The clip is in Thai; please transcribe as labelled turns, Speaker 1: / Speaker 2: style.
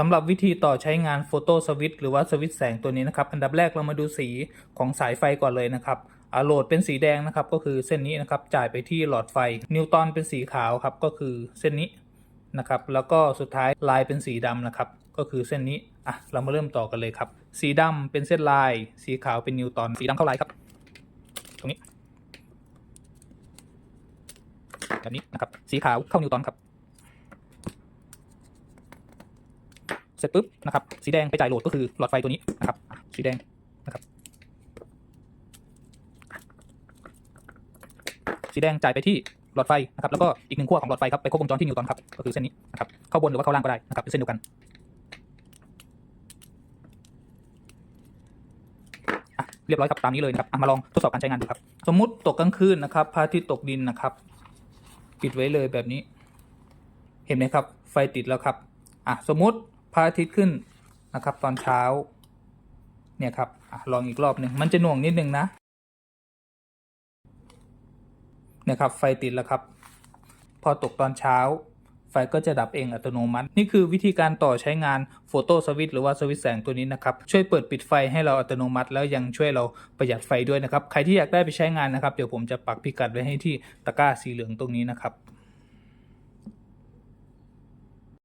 Speaker 1: สำหรับวิธีต่อใช้งานโฟโต้สวิตช์หรือว่าสวิตช์แสงตัวนี้นะครับ อันดับแรกเรามาดูสีของสายไฟก่อนเลยนะครับอ่าโหลดเป็นสีแดงนะครับ ก็คือเส้นนี้นะครับ จ่ายไปที่หลอดไฟ นิวตอนเป็นสีขาวครับ ก็คือเส้นนี้นะครับ แล้วก็สุดท้ายลายเป็นสีดำนะครับ ก็คือเส้นนี้ อะ เรามาเริ่มต่อกันเลยครับ สีดำเป็นเส้นลาย สีขาวเป็นนิวตอน สีดำเข้าลายครับ ตรงนี้ แบบนี้นะครับ สีขาวเข้านิวตอนครับ เสร็จปุ๊บนะครับสีแดงไปจ่ายโหลดก็คือหลอดไฟตัวนี้นะครับสีแดงนะครับสีแดงจ่ายไปที่หลอดไฟนะครับแล้วก็อีกหนึ่งขั้วของหลอดไฟครับไปครบวงจรที่นิวตอนครับก็คือเส้นนี้นะครับเข้าบนหรือว่าเข้าล่างก็ได้นะครับเป็นเส้นเดียวกันอะเรียบร้อยครับตามนี้เลยนะครับมาลองทดสอบการใช้งานดูครับสมมุติตกกลางคืนนะครับพระอาทิตย์ตกดินนะครับ ปิดไว้เลยแบบนี้ เห็นไหมครับ ไฟติดแล้วครับอะสมมุติ พระอาทิตย์ขึ้นนะครับ ตอนเช้า เนี่ยครับอลองอีกรอบหนึ่งมันจะหน่วงนิดนึงนะเนี่ยครับไฟติดแล้วครับ พอตกตอนเช้า ไฟก็จะดับเองอัตโนมัติ นี่คือวิธีการต่อใช้งานโฟโต้สวิตหรือว่าสวิตแสงตัวนี้นะครับ ช่วยเปิดปิดไฟให้เราอัตโนมัติ แล้วยังช่วยเราประหยัดไฟด้วยนะครับ ใครที่อยากได้ไปใช้งานนะครับ เดี๋ยวผมจะปักพิกัดไว้ให้ที่ตะกร้าสีเหลืองตรงนี้นะครับ